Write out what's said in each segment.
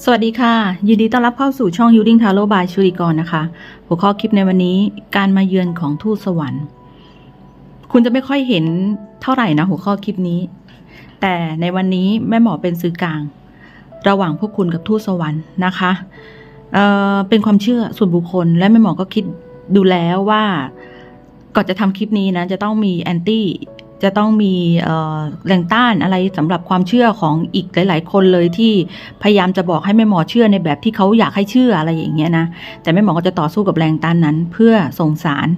สวัสดีค่ะ ยินดีต้อนรับเข้าสู่ช่อง Healing Tarot by ชุริกรนะคะ หัวข้อคลิปในวันนี้การมาเยือนของทูตสวรรค์ คุณจะไม่ค่อยเห็นเท่าไหร่นะหัวข้อคลิปนี้ แต่ในวันนี้แม่หมอเป็นสื่อกลาง ระหว่างพวกคุณกับทูตสวรรค์นะคะเเป็นความเชื่อส่วนบุคคล และแม่หมอก็คิดดูแล้วว่าก่อนจะทำคลิปนี้นะจะต้องมีแอนตี้ จะต้องมีแรงต้านอะไรสำหรับความเชื่อของอีกหลาย ๆ คนเลยที่พยายามจะบอกให้แม่หมอเชื่อในแบบที่เขาอยากให้เชื่ออะไรอย่างเงี้ยนะแต่แม่หมอก็จะต่อสู้กับแรงต้านนั้น เพื่อส่งสาร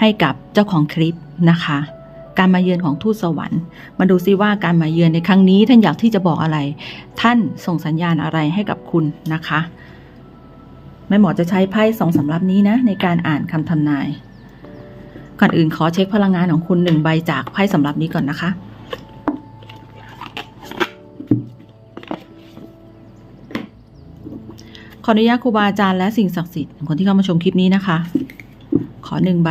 ให้กับเจ้าของคลิปนะคะ การมาเยือนของทูตสวรรค์มาดูซิว่าการมาเยือนในครั้งนี้ท่านอยากที่จะบอกอะไร ท่านส่งสัญญาณอะไรให้กับคุณนะคะแม่หมอจะใช้ไพ่สองสำรับนี้นะในการอ่านคำทำนาย ก่อนอื่นขอเช็คพลังงานของคุณหนึ่งใบจากไพ่สำหรับนี้ก่อนนะคะ ขออนุญาตครูบาอาจารย์และสิ่งศักดิ์สิทธิ์ของคนที่เข้ามาชมคลิปนี้นะคะ ขอหนึ่งใบ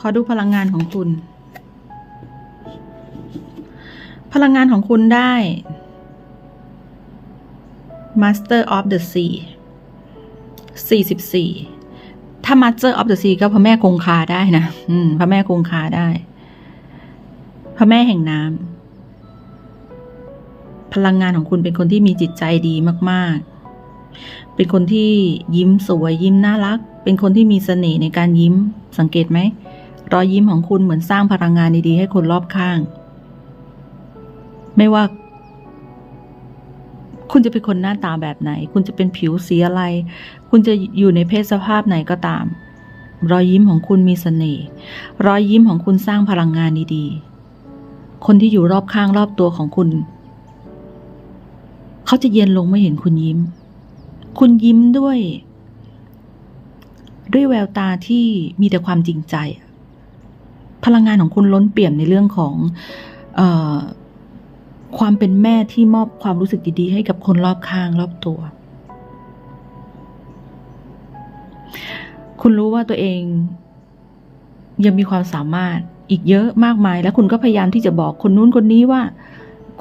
ขอดูพลังงานของคุณ พลังงานของคุณได้ Master of the Sea 44 ถ้า Master of the Sea ก็พระแม่คงคาได้นะอืมพระแม่คงคาได้ พระแม่แห่งน้ำ พลังงานของคุณเป็นคนที่มีจิตใจดีมาก ๆ เป็นคนที่ยิ้มสวยยิ้มน่ารัก เป็นคนที่มีเสน่ห์ในการยิ้ม สังเกตไหม รอยยิ้มของคุณเหมือนสร้างพลังงานดีๆให้คนรอบข้าง ไม่ว่า คุณจะเป็นคนหน้าตาแบบไหน คุณจะเป็นผิวสีอะไร คุณจะอยู่ในเพศสภาพไหนก็ตาม รอยยิ้มของคุณมีเสน่ห์รอยยิ้มของคุณสร้างพลังงานดีๆ คนที่อยู่รอบข้างรอบตัวของคุณ เขาจะเย็นลงเมื่อเห็นคุณยิ้ม คุณยิ้มด้วย ด้วยแววตาที่มีแต่ความจริงใจ พลังงานของคุณล้นเปี่ยมในเรื่องของเออ ความเป็นแม่ที่มอบความรู้สึกดีๆ ให้กับคนรอบข้างรอบตัว คุณรู้ว่าตัวเอง ยังมีความสามารถอีกเยอะมากมาย และคุณก็พยายามที่จะบอกคนนู้นคนนี้ว่า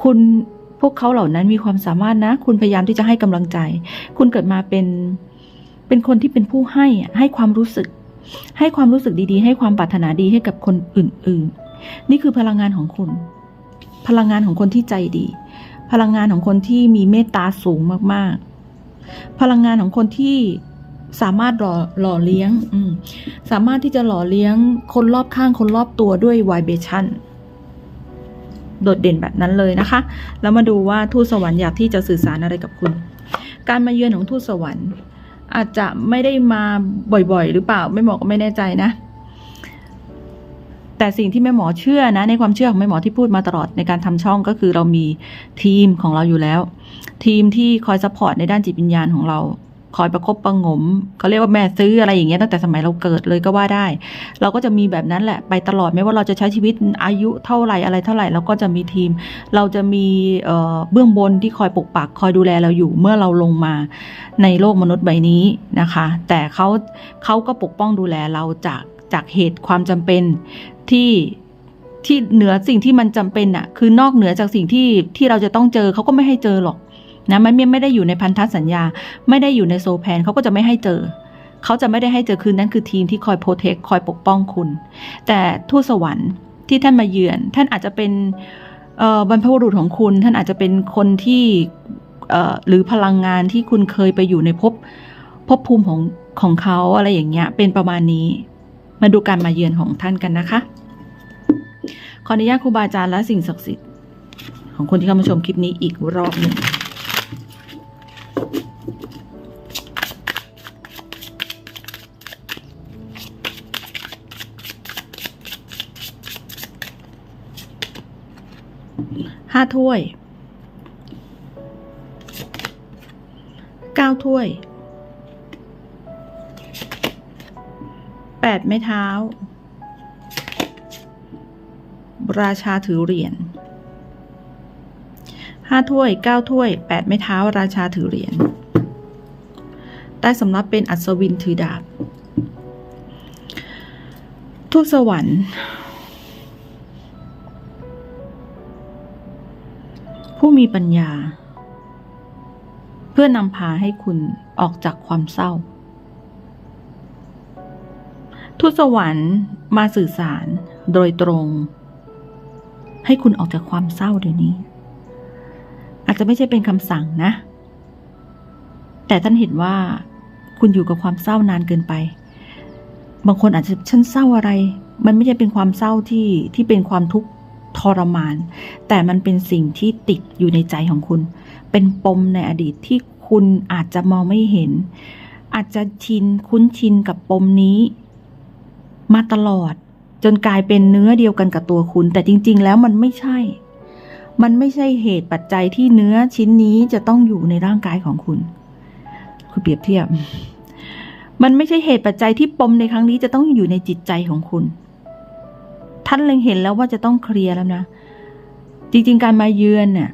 คุณพวกเขาเหล่านั้นมีความสามารถนะ คุณพยายามที่จะให้กำลังใจ คุณเกิดมาเป็นเป็นคนที่เป็นผู้ให้ให้ความรู้สึก ให้ความรู้สึกดีๆ ให้ความปรารถนาดีให้กับคนอื่น ๆ นี่คือพลังงานของคุณ พลังงานของคนที่ใจดี พลังงานของคนที่มีเมตตาสูงมากๆ พลังงานของคนที่สามารถหล่อหล่อเลี้ยงสามารถที่จะหล่อเลี้ยงคนรอบข้างคนรอบตัวด้วยไวเบชั่นโดดเด่นแบบนั้นเลยนะคะ แล้วมาดูว่าทูตสวรรค์อยากที่จะสื่อสารอะไรกับคุณ การมาเยือนของทูตสวรรค์ อาจจะไม่ได้มาบ่อยๆ หรือเปล่า ไม่หมอก็ไม่แน่ใจนะ แต่สิ่งที่แม่หมอเชื่อนะในความเชื่อของแม่หมอที่พูดมาตลอดในการทำช่องก็คือเรามีทีมของเราอยู่แล้ว ทีมที่คอยซัพพอร์ตในด้านจิตวิญญาณของเราคอยประคบประงมเขาเรียกว่าแม่ซื้ออะไรอย่างเงี้ยตั้งแต่สมัยเราเกิดเลยก็ว่าได้ เราก็จะมีแบบนั้นแหละไปตลอดไม่ว่าเราจะใช้ชีวิตอายุเท่าไหร่อะไรเท่าไหร่เราก็จะมีทีม เราจะมีเเบื้องบนที่คอยปกปักคอยดูแลเราอยู่เมื่อเราลงมาในโลกมนุษย์ใบนี้นะคะ แต่เขาเขาก็ปกป้องดูแลเราจาก จากเหตุความจำเป็นที่ที่เหนือสิ่งที่มันจำเป็นอะคือนอกเหนือจากสิ่งที่ที่เราจะต้องเจอเขาก็ไม่ให้เจอหรอกนะมันไม่ได้อยู่ในพันธสัญญา ไม่ได้อยู่ในโซแพนเขาก็จะไม่ให้เจอเขาจะไม่ได้ให้เจอคืนนั้นคือทีมที่คอยโปรเทคคอยปกป้องคุณ แต่ทูตสวรรค์ที่ท่านมาเยือน ท่านอาจจะเป็นบรรพบุรุษของคุณ ท่านอาจจะเป็นคนที่หรือพลังงานที่คุณเคยไปอยู่ในภพภพภูมิของของเขาอะไรอย่างเงี้ยเป็นประมาณนี้ มาดูการมาเยือนของท่านกันนะคะ ขออนุญาตครูบาอาจารย์และสิ่งศักดิ์สิทธิ์ของคนที่เข้ามาชมคลิปนี้อีกรอบหนึ่งห้าถ้วยเก้าถ้วย แปดไม้เท้า ราชาถือเหรียญห้าถ้วยเก้าถ้วยแปดไม้เท้า ราชาถือเหรียญใต้สำรับเป็นอัศวินถือดาบทูตสวรรค์ ผู้มีปัญญา เพื่อนำพาให้คุณออกจากความเศร้า ทูตสวรรค์มาสื่อสารโดยตรง ให้คุณออกจากความเศร้าเดี๋ยวนี้ อาจจะไม่ใช่เป็นคำสั่งนะ แต่ท่านเห็นว่าคุณอยู่กับความเศร้านานเกินไป บางคนอาจจะฉันเศร้าอะไร มันไม่ใช่เป็นความเศร้าที่ที่เป็นความทุกข์ทรมาน แต่มันเป็นสิ่งที่ติดอยู่ในใจของคุณ เป็นปมในอดีตที่คุณอาจจะมองไม่เห็น อาจจะชินคุ้นชินกับปมนี้ มาตลอด จนกลายเป็นเนื้อเดียวกันกับตัวคุณ แต่จริง ๆ แล้วมันไม่ใช่ มันไม่ใช่เหตุปัจจัยที่เนื้อชิ้นนี้จะต้องอยู่ในร่างกายของคุณ คุณเปรียบเทียบ มันไม่ใช่เหตุปัจจัยที่ปมในครั้งนี้จะต้องอยู่ในจิตใจของคุณ ท่านเล็งเห็นแล้วว่าจะต้องเคลียร์แล้วนะ จริง ๆ การมาเยือนเนี่ย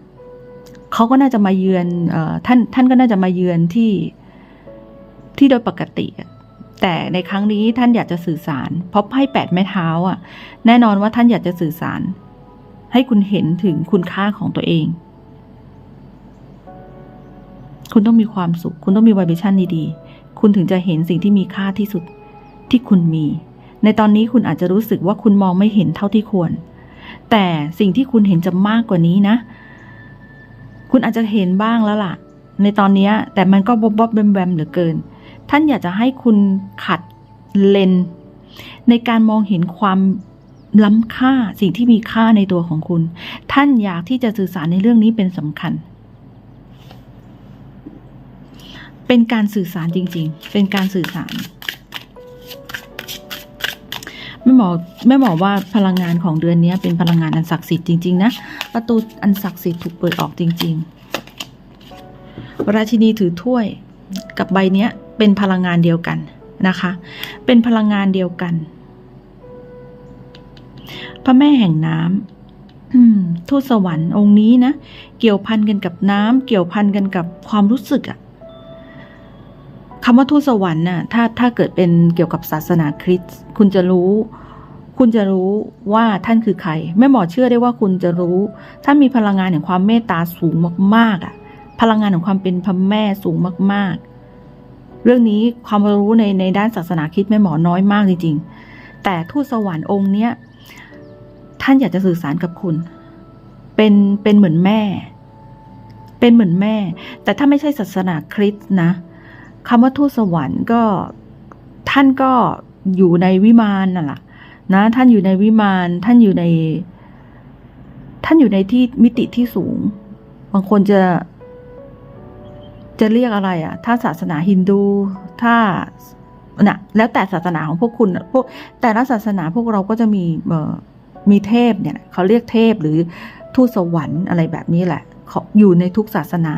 เขาก็น่าจะมาเยือนอท่านท่านก็น่าจะมาเยือนที่ที่โดยปกติ แต่ในครั้งนี้ท่านอยากจะสื่อสาร เพราะไพ่แปดไม้เท้าอะ แน่นอนว่าท่านอยากจะสื่อสาร ให้คุณเห็นถึงคุณค่าของตัวเอง คุณต้องมีความสุข คุณต้องมีวิชั่นดีๆ คุณถึงจะเห็นสิ่งที่มีค่าที่สุดที่คุณมี ในตอนนี้คุณอาจจะรู้สึกว่าคุณมองไม่เห็นเท่าที่ควร แต่สิ่งที่คุณเห็นจะมากกว่านี้นะ คุณอาจจะเห็นบ้างแล้วล่ะ ในตอนนี้แต่มันก็บบบบแบมแบมเหลือเกิน ท่านอยากจะให้คุณขัดเลน ในการมองเห็นความล้ำค่าสิ่งที่มีค่าในตัวของคุณ ท่านอยากที่จะสื่อสารในเรื่องนี้เป็นสำคัญ เป็นการสื่อสารจริง ๆ เป็นการสื่อสารแม่หมอแม่หมอว่าพลังงานของเดือนนี้เป็นพลังงานอันศักดิ์สิทธิ์จริง ๆ นะ ประตูอันศักดิ์สิทธิ์ถูกเปิดออกจริง ๆ ราชินีถือถ้วยกับใบเนี้ย เป็นพลังงานเดียวกันนะคะ เป็นพลังงานเดียวกัน พระแม่แห่งน้ำอืมทูตสวรรค์องค์นี้นะเกี่ยวพันกันกับน้ำเกี่ยวพันกันกับความรู้สึกอะคำว่าทูตสวรรค์น่ะถ้าถ้าเกิดเป็นเกี่ยวกับศาสนาคริสต์คุณจะรู้ คุณจะรู้ว่าท่านคือใครแม่หมอเชื่อได้ว่าคุณจะรู้ท่านมีพลังงานแห่งความเมตตาสูงมากๆอะพลังงานของความเป็นพระแม่สูงมากๆ เรื่องนี้ความรู้ในในด้านศาสนาคริสต์แม่หมอน้อยมากจริงๆ แต่ทูตสวรรค์องค์เนี้ยท่านอยากจะสื่อสารกับคุณ เป็นเป็นเหมือนแม่ เป็นเหมือนแม่ แต่ถ้าไม่ใช่ศาสนาคริสต์นะคำว่าทูตสวรรค์ก็ท่านก็อยู่ในวิมานน่ะล่ะนะท่านอยู่ในวิมานท่านอยู่ใน ท่านอยู่ในที่มิติที่สูง บางคนจะ จะเรียกอะไรอะ่ะถ้าศาสนาฮินดู ถ้าน่ะแล้วแต่ศาสนาของพวกคุณพวกแต่ละศาสนาพวกเราก็จะมีเอ่อมีเทพเนี่ยเขาเรียกเทพหรือทูตสวรรค์อะไรแบบนี้แหละอยู่ในทุกศาสนา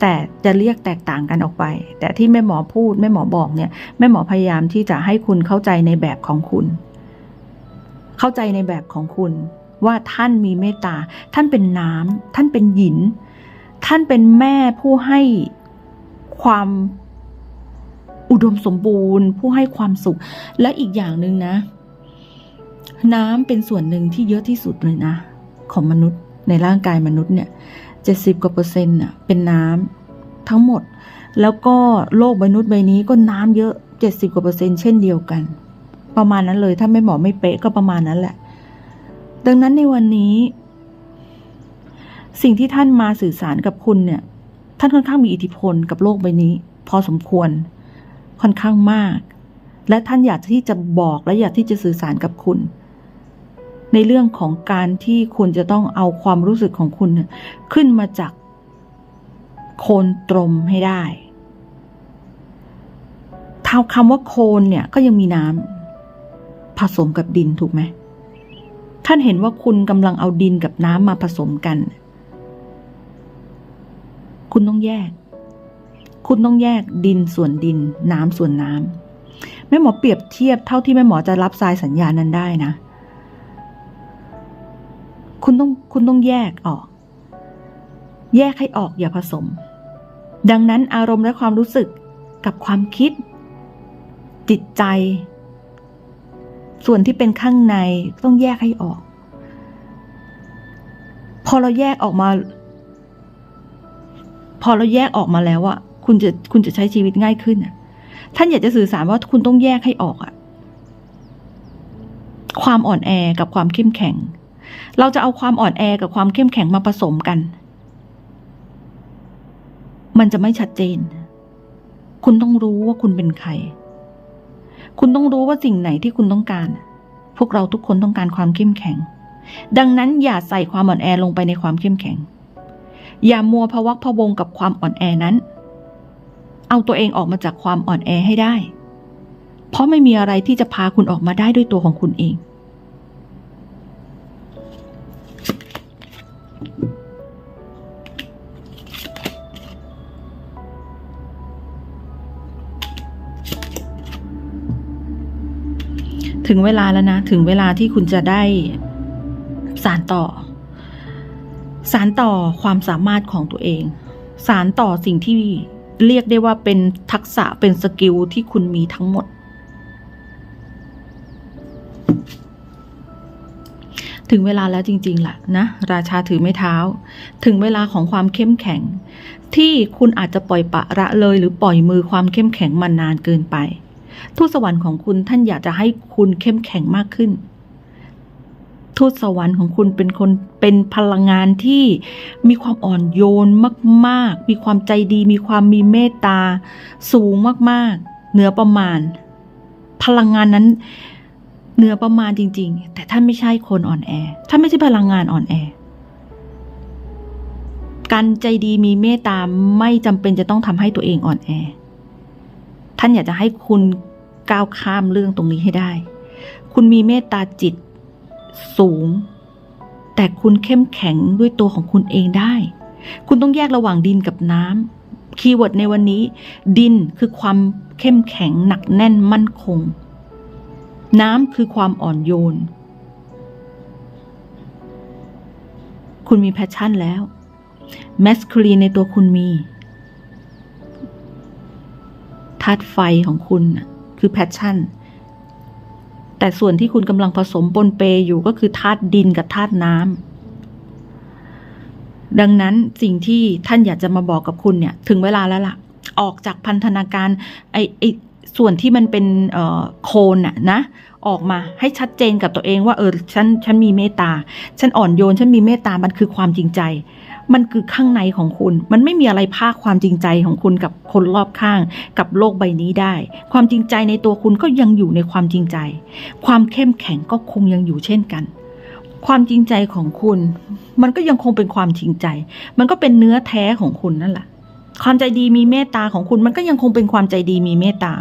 แต่จะเรียกแตกต่างกันออกไป แต่ที่แม่หมอพูดแม่หมอบอกเนี่ยแม่หมอพยายามที่จะให้คุณเข้าใจในแบบของคุณ เข้าใจในแบบของคุณ ว่าท่านมีเมตตา ท่านเป็นน้ำท่านเป็นหยิน ท่านเป็นแม่ผู้ให้ ความอุดมสมบูรณ์ ผู้ให้ความสุข และอีกอย่างหนึ่งนะ น้ำเป็นส่วนหนึ่งที่เยอะที่สุดเลยนะ ของมนุษย์ในร่างกายมนุษย์เนี่ยเจ็ดสิบกว่าเปอร์เซ็นต์น่ะเป็นน้ำทั้งหมด แล้วก็โลกมนุษย์ใบนี้ก็น้ำเยอะเจ็ดสิบกว่าเปอร์เซ็นต์เช่นเดียวกัน ประมาณนั้นเลยถ้าไม่หมอไม่เป๊ะก็ประมาณนั้นแหละ ดังนั้นในวันนี้ สิ่งที่ท่านมาสื่อสารกับคุณเนี่ย ท่านค่อนข้างมีอิทธิพลกับโลกใบนี้ พอสมควรค่อนข้างมาก และท่านอยากที่จะบอกและอยากที่จะสื่อสารกับคุณ ในเรื่องของการที่คุณจะต้องเอาความรู้สึกของคุณขึ้นมาจากโคนตรมให้ได้ท่าคำว่าโคนเนี่ยก็ยังมีน้ำผสมกับดินถูกไหม ท่านเห็นว่าคุณกำลังเอาดินกับน้ำมาผสมกัน คุณต้องแยก คุณต้องแยกดินส่วนดิน น้ำส่วนน้ำแม่หมอเปรียบเทียบเท่าที่แม่หมอจะรับสายสัญญาณนั้นได้นะ คุณต้องคุณต้องแยกออก แยกให้ออกอย่าผสม ดังนั้นอารมณ์และความรู้สึกกับความคิด จิตใจ ส่วนที่เป็นข้างในต้องแยกให้ออก พอเราแยกออกมา พอเราแยกออกมาแล้วอะคุณจะคุณจะใช้ชีวิตง่ายขึ้นอะท่านอยากจะสื่อสารว่าคุณต้องแยกให้ออกอะความอ่อนแอกับความเข้มแข็ง เราจะเอาความอ่อนแอกับความเข้มแข็งมาผสมกัน มันจะไม่ชัดเจน คุณต้องรู้ว่าคุณเป็นใคร คุณต้องรู้ว่าสิ่งไหนที่คุณต้องการ พวกเราทุกคนต้องการความเข้มแข็ง ดังนั้นอย่าใส่ความอ่อนแอลงไปในความเข้มแข็ง อย่ามัวพะวักพวงกับความอ่อนแอนั้น เอาตัวเองออกมาจากความอ่อนแอให้ได้ เพราะไม่มีอะไรที่จะพาคุณออกมาได้ด้วยตัวของคุณเอง ถึงเวลาแล้วนะ ถึงเวลาที่คุณจะได้สารต่อ สารต่อความสามารถของตัวเอง สารต่อสิ่งที่เรียกได้ว่าเป็นทักษะเป็นสกิลที่คุณมีทั้งหมด ถึงเวลาแล้วจริงๆแหละนะ ราชาถือไม้เท้า ถึงเวลาของความเข้มแข็ง ที่คุณอาจจะปล่อยปะละเลยหรือปล่อยมือความเข้มแข็งมานานเกินไป ทูตสวรรค์ของคุณท่านอยากจะให้คุณเข้มแข็งมากขึ้น ทูตสวรรค์ของคุณเป็นคนเป็นพลังงานที่มีความอ่อนโยนมาก ๆ มีความใจดี มีความมีเมตตา สูงมาก ๆ เหนือประมาณ พลังงานนั้นเหนือประมาณจริง ๆ แต่ท่านไม่ใช่คนอ่อนแอท่านไม่ใช่พลังงานอ่อนแอ การใจดีมีเมตตาไม่จำเป็นจะต้องทำให้ตัวเองอ่อนแอ ท่านอยากจะให้คุณก้าวข้ามเรื่องตรงนี้ให้ได้ คุณมีเมตตาจิต สูง แต่คุณเข้มแข็งด้วยตัวของคุณเองได้ คุณต้องแยกระหว่างดินกับน้ำคีย์เวิร์ดในวันนี้ ดินคือความเข้มแข็งหนักแน่นมั่นคง น้ำคือความอ่อนโยน คุณมีแพชชั่นแล้วแมสคูลีในตัวคุณมีธาตุไฟของคุณคือแพชชั่น แต่ส่วนที่คุณกำลังผสมปนเปอยู่ก็คือธาตุดินกับธาตุน้ำดังนั้นสิ่งที่ท่านอยากจะมาบอกกับคุณเนี่ย ถึงเวลาแล้วล่ะ ออกจากพันธนาการไอไอส่วนที่มันเป็นโคนน่ะนะ ออกมาให้ชัดเจนกับตัวเองว่าเออฉันฉันมีเมตตา ฉันอ่อนโยน ฉันมีเมตตามันคือความจริงใจ มันคือข้างในของคุณ มันไม่มีอะไรภาคความจริงใจของคุณกับคนรอบข้าง กับโลกใบนี้ได้ ความจริงใจในตัวคุณก็ยังอยู่ในความจริงใจ ความเข้มแข็งก็คงยังอยู่เช่นกัน ความจริงใจของคุณ มันก็ยังคงเป็นความจริงใจ มันก็เป็นเนื้อแท้ของคุณนั่นแหละความใจดีมีเมตตาของคุณ มันก็ยังคงเป็นความใจดีมีเมตตา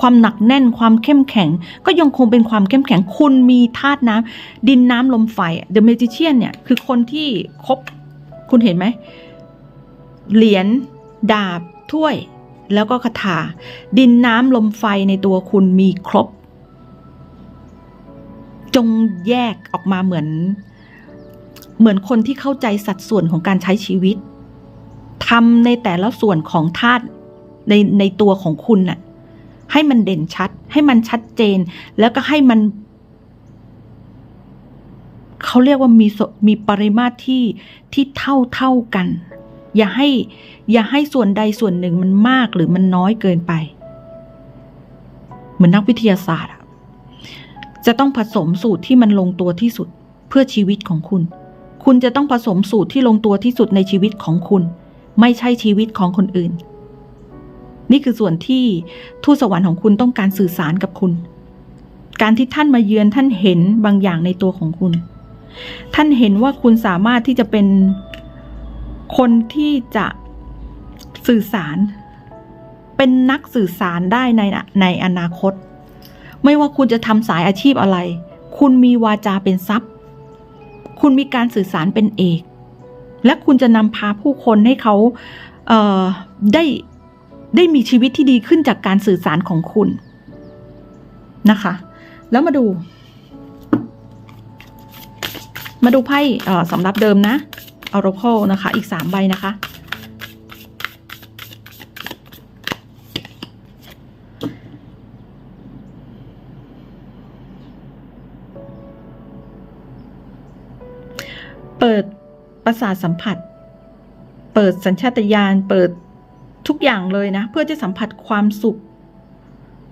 ความหนักแน่นความเข้มแข็ง ก็ยังคงเป็นความเข้มแข็ง คุณมีธาตุน้ำดินน้ำลมไฟ The Magician เนี่ย คือคนที่คบ คุณเห็นไหม เหรียญดาบถ้วย แล้วก็คาถา ดินน้ำลมไฟในตัวคุณมีครบ จงแยกออกมาเหมือน เหมือนคนที่เข้าใจสัดส่วนของการใช้ชีวิตทำในแต่ละส่วนของธาตุในในตัวของคุณน่ะให้มันเด่นชัด ให้มันชัดเจน แล้วก็ให้มัน เขาเรียกว่ามีมีปริมาตรที่ที่เท่าเท่ากัน อย่าให้อย่าให้ส่วนใดส่วนหนึ่งมันมากหรือมันน้อยเกินไป เหมือนนักวิทยาศาสตร์จะต้องผสมสูตรที่มันลงตัวที่สุดเพื่อชีวิตของคุณ คุณจะต้องผสมสูตรที่ลงตัวที่สุดในชีวิตของคุณ ไม่ใช่ชีวิตของคนอื่น นี่คือส่วนที่ทูตสวรรค์ของคุณต้องการสื่อสารกับคุณ การที่ท่านมาเยือนท่านเห็นบางอย่างในตัวของคุณ ท่านเห็นว่าคุณสามารถที่จะเป็นคนที่จะสื่อสาร เป็นนักสื่อสารได้ในในอนาคต ไม่ว่าคุณจะทำสายอาชีพอะไร คุณมีวาจาเป็นทรัพย์ คุณมีการสื่อสารเป็นเอก และคุณจะนำพาผู้คนให้เขาเได้ได้มีชีวิตที่ดีขึ้นจากการสื่อสารของคุณนะคะ แล้วมาดู มาดูไพ่สำรับเดิมนะอ Oracle นะคะ อีก 3 ใบนะคะ เปิดประสาทสัมผัส เปิดสัญชาตญาณ เปิดทุกอย่างเลยนะ เพื่อจะสัมผัสความสุข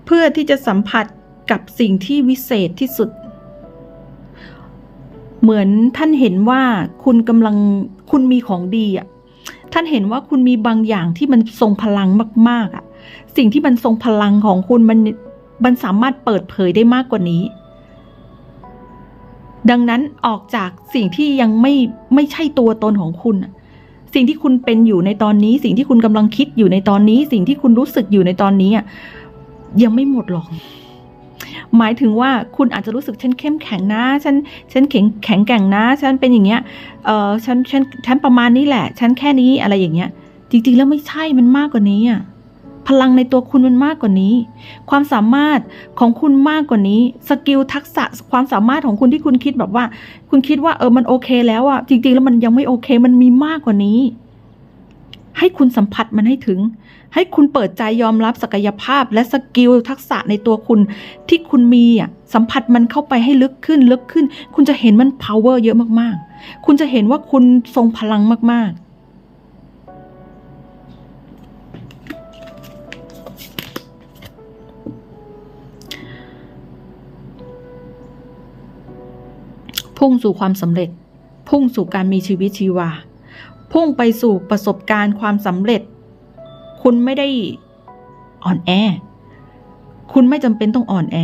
เพื่อที่จะสัมผัสกับสิ่งที่วิเศษที่สุด เหมือนท่านเห็นว่าคุณกำลังคุณมีของดีอะท่านเห็นว่าคุณมีบางอย่างที่มันทรงพลังมาก ๆอะ สิ่งที่มันทรงพลังของคุณมันมันสามารถเปิดเผยได้มากกว่านี้ ดังนั้นออกจากสิ่งที่ยังไม่ไม่ใช่ตัวตนของคุณสิ่งที่คุณเป็นอยู่ในตอนนี้ สิ่งที่คุณกำลังคิดอยู่ในตอนนี้ สิ่งที่คุณรู้สึกอยู่ในตอนนี้อะยังไม่หมดหรอก หมายถึงว่าคุณอาจจะรู้สึกฉันเข้มแข็งนะ ฉันฉันแข็งแข็งแกร่งนะ ฉันเป็นอย่างเงี้ยเออฉันฉันฉันประมาณนี้แหละ ฉันแค่นี้อะไรอย่างเงี้ย จริงๆแล้วไม่ใช่มันมากกว่านี้อะพลังในตัวคุณมันมากกว่านี้ ความสามารถของคุณมากกว่านี้ สกิลทักษะความสามารถของคุณที่คุณคิดแบบว่า คุณคิดว่าเออมันโอเค แล้วอะจริงๆแล้วมันยังไม่โอเค มันมีมากกว่านี้ ให้คุณสัมผัสมันให้ถึง ให้คุณเปิดใจยอมรับศักยภาพและสกิลทักษะในตัวคุณ ที่คุณมีอะสัมผัสมันเข้าไปให้ลึกขึ้นลึกขึ้น คุณจะเห็นมัน power เยอะมากๆ คุณจะเห็นว่าคุณทรงพลังมาก ๆพุ่งสู่ความสำเร็จ พุ่งสู่การมีชีวิตชีวา พุ่งไปสู่ประสบการณ์ความสำเร็จ คุณไม่ได้อ่อนแอ คุณไม่จำเป็นต้องอ่อนแอ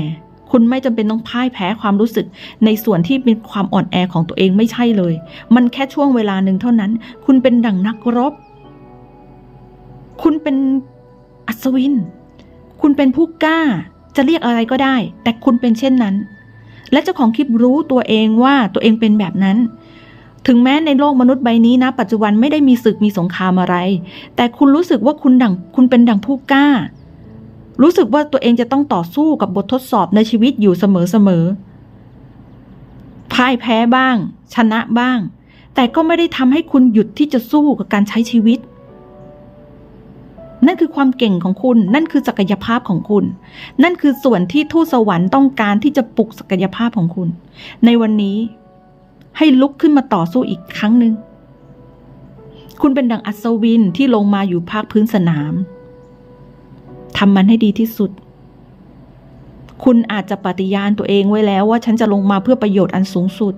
คุณไม่จำเป็นต้องพ่ายแพ้ความรู้สึก ในส่วนที่เป็นความอ่อนแอของตัวเองไม่ใช่เลย มันแค่ช่วงเวลาหนึ่งเท่านั้น คุณเป็นดั่งนักรบ คุณเป็นอัศวิน คุณเป็นผู้กล้า จะเรียกอะไรก็ได้ แต่คุณเป็นเช่นนั้น และเจ้าของคลิปรู้ตัวเองว่าตัวเองเป็นแบบนั้น ถึงแม้ในโลกมนุษย์ใบนี้นะ ปัจจุบันไม่ได้มีศึกมีสงครามอะไร แต่คุณรู้สึกว่าคุณดังคุณเป็นดังผู้กล้า รู้สึกว่าตัวเองจะต้องต่อสู้กับบททดสอบในชีวิตอยู่เสมอเสมอพ่ายแพ้บ้าง ชนะบ้าง แต่ก็ไม่ได้ทำให้คุณหยุดที่จะสู้กับการใช้ชีวิต นั่นคือความเก่งของคุณ นั่นคือศักยภาพของคุณ นั่นคือส่วนที่ทูตสวรรค์ต้องการที่จะปลุกศักยภาพของคุณ ในวันนี้ ให้ลุกขึ้นมาต่อสู้อีกครั้งหนึ่ง คุณเป็นดังอัศวินที่ลงมาอยู่ภาคพื้นสนามทำมันให้ดีที่สุด คุณอาจจะปฏิญาณตัวเองไว้แล้วว่าฉันจะลงมาเพื่อประโยชน์อันสูงสุด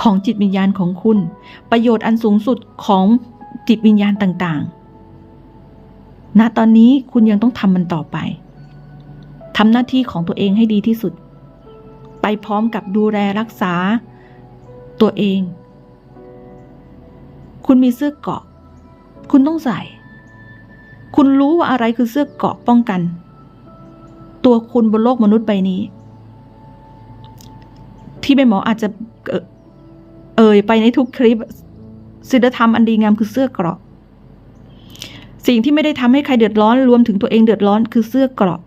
ของจิตวิญญาณของคุณ ประโยชน์อันสูงสุดของจิตวิญญาณต่างๆ ณ ตอนนี้คุณยังต้องทำมันต่อไปทำหน้าที่ของตัวเองให้ดีที่สุด ไปพร้อมกับดูแลรักษา ตัวเอง คุณมีเสื้อเกาะ คุณต้องใส่ คุณรู้ว่าอะไรคือเสื้อเกาะป้องกัน ตัวคุณบนโลกมนุษย์ใบนี้ ที่แม่หมออาจจะเอ่อเอ่ยไปในทุกคลิปศีลธรรมอันดีงามคือเสื้อเกราะ สิ่งที่ไม่ได้ทำให้ใครเดือดร้อนรวมถึงตัวเองเดือดร้อนคือเสื้อเกราะ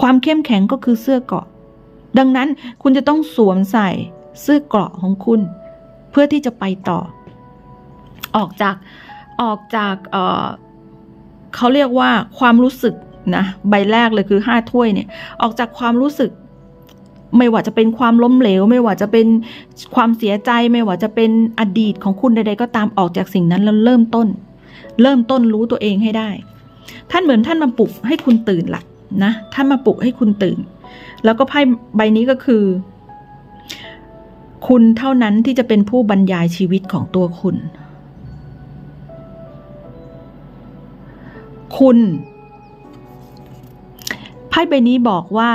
ความเข้มแข็งก็คือเสื้อเกราะ ดังนั้นคุณจะต้องสวมใส่ เสื้อเกราะของคุณ เพื่อที่จะไปต่อ ออกจากออกจากเเขาเรียกว่าความรู้สึกนะใบแรกเลยคือห้าถ้วยเนี่ย ออกจากความรู้สึก ไม่ว่าจะเป็นความล้มเหลว ไม่ว่าจะเป็นความเสียใจ ไม่ว่าจะเป็นอดีตของคุณใดๆก็ตามออกจากสิ่งนั้นแล้วเริ่มต้น เริ่มต้นรู้ตัวเองให้ได้ ท่านเหมือนท่านมาปลุกให้คุณตื่นลักนะท่านมาปลุกให้คุณตื่น แล้วก็ไพ่ใบนี้ก็คือ คุณเท่านั้นที่จะเป็นผู้บรรยายชีวิตของตัวคุณ คุณไพ่ใบนี้บอกว่า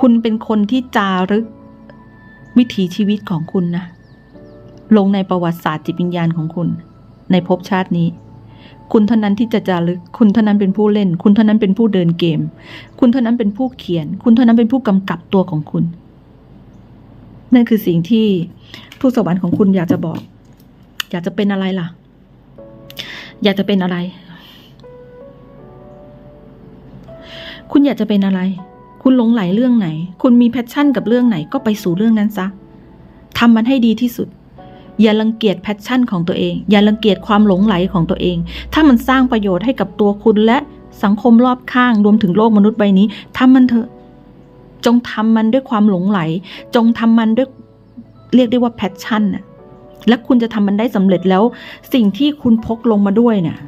คุณเป็นคนที่จารึกวิถีชีวิตของคุณนะ ลงในประวัติศาสตร์จิตวิญญาณของคุณ ในภพชาตินี้ คุณเท่านั้นที่จะจารึก คุณเท่านั้นเป็นผู้เล่น คุณเท่านั้นเป็นผู้เดินเกม คุณเท่านั้นเป็นผู้เขียน คุณเท่านั้นเป็นผู้กำกับตัวของคุณ นั่นคือสิ่งที่ผู้สวรรค์ของคุณอยากจะบอก อยากจะเป็นอะไรล่ะ อยากจะเป็นอะไร คุณอยากจะเป็นอะไร คุณหลงไหลเรื่องไหน คุณมีแพชชั่นกับเรื่องไหนก็ไปสู่เรื่องนั้นซะทำมันให้ดีที่สุด อย่ารังเกียจแพชชั่นของตัวเอง อย่ารังเกียจความหลงไหลของตัวเอง ถ้ามันสร้างประโยชน์ให้กับตัวคุณและสังคมรอบข้างรวมถึงโลกมนุษย์ใบนี้ทำมันเถอะ จงทำมันด้วยความหลงไหล จงทำมันด้วยเรียกได้ว่าแพชชั่นน่ะและคุณจะทำมันได้สำเร็จแล้ว สิ่งที่คุณพกลงมาด้วยเนี่ย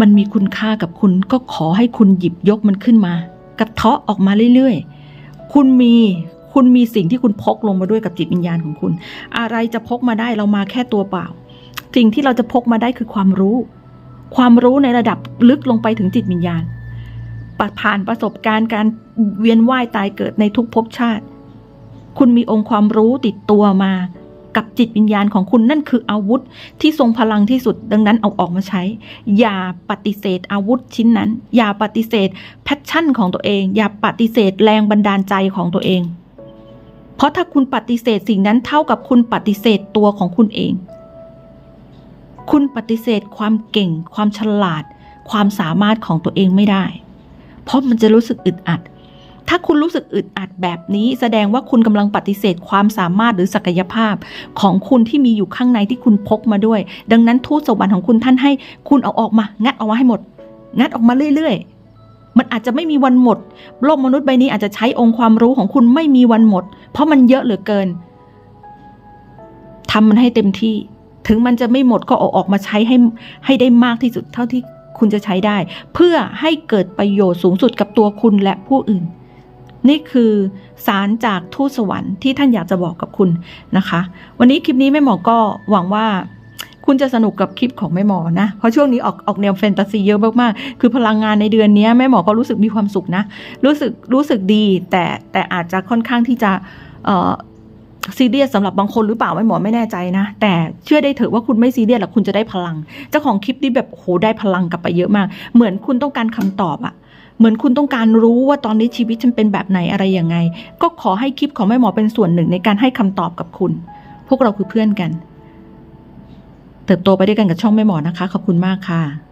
มันมีคุณค่ากับคุณก็ขอให้คุณหยิบยกมันขึ้นมา กระเทาะออกมาเรื่อยๆ คุณมีคุณมีสิ่งที่คุณพกลงมาด้วยกับจิตวิญญาณของคุณ อะไรจะพกมาได้เรามาแค่ตัวเปล่า สิ่งที่เราจะพกมาได้คือความรู้ ความรู้ในระดับลึกลงไปถึงจิตวิญญาณ ผ่านประสบการณ์การเวียนว่ายตายเกิดในทุกภพชาติ คุณมีองค์ความรู้ติดตัวมา กับจิตวิญญาณของคุณนั่นคืออาวุธที่ทรงพลังที่สุด ดังนั้นเอาออกมาใช้ อย่าปฏิเสธอาวุธชิ้นนั้น อย่าปฏิเสธแพชชั่นของตัวเอง อย่าปฏิเสธแรงบันดาลใจของตัวเอง เพราะถ้าคุณปฏิเสธสิ่งนั้นเท่ากับคุณปฏิเสธตัวของคุณเอง คุณปฏิเสธความเก่ง ความฉลาด ความสามารถของตัวเองไม่ได้ เพราะมันจะรู้สึกอึดอัด ถ้าคุณรู้สึกอึดอัดแบบนี้ แสดงว่าคุณกำลังปฏิเสธความสามารถหรือศักยภาพของคุณที่มีอยู่ข้างในที่คุณพกมาด้วย ดังนั้นทูตสวรรค์ของคุณท่านให้คุณเอาออกมา งัดเออกมาให้หมด งัดออกมาเรื่อยๆ มันอาจจะไม่มีวันหมด โลกมนุษย์ใบนี้อาจจะใช้องค์ความรู้ของคุณไม่มีวันหมด เพราะมันเยอะเหลือเกินทำมันให้เต็มที่ ถึงมันจะไม่หมดก็เอาออกมาใช้ให้ให้ได้มากที่สุดเท่าที่ คุณจะใช้ได้ เพื่อให้เกิดประโยชน์สูงสุดกับตัวคุณและผู้อื่น นี่คือสารจากทูตสวรรค์ที่ท่านอยากจะบอกกับคุณนะคะ วันนี้คลิปนี้แม่หมอก็หวังว่าคุณจะสนุกกับคลิปของแม่หมอนะ เพราะช่วงนี้ออกออกแนวแฟนตาซีเยอะมากๆ คือพลังงานในเดือนนี้แม่หมอก็รู้สึกมีความสุขนะ รู้สึกรู้สึกดีแต่แต่อาจจะค่อนข้างที่จะ ซีเรียสสำหรับบางคนหรือเปล่าแม่หมอไม่แน่ใจนะ แต่เชื่อได้เถอะว่าคุณไม่ซีเรียสหรอกคุณจะได้พลัง เจ้าของคลิปนี้แบบโหได้พลังกลับไปเยอะมาก เหมือนคุณต้องการคำตอบอะเหมือนคุณต้องการรู้ว่าตอนนี้ชีวิตฉันเป็นแบบไหนอะไรยังไง ก็ขอให้คลิปของแม่หมอเป็นส่วนหนึ่งในการให้คำตอบกับคุณ พวกเราคือเพื่อนกัน เติบโตไปด้วยกันกับช่องแม่หมอนะคะ ขอบคุณมากค่ะ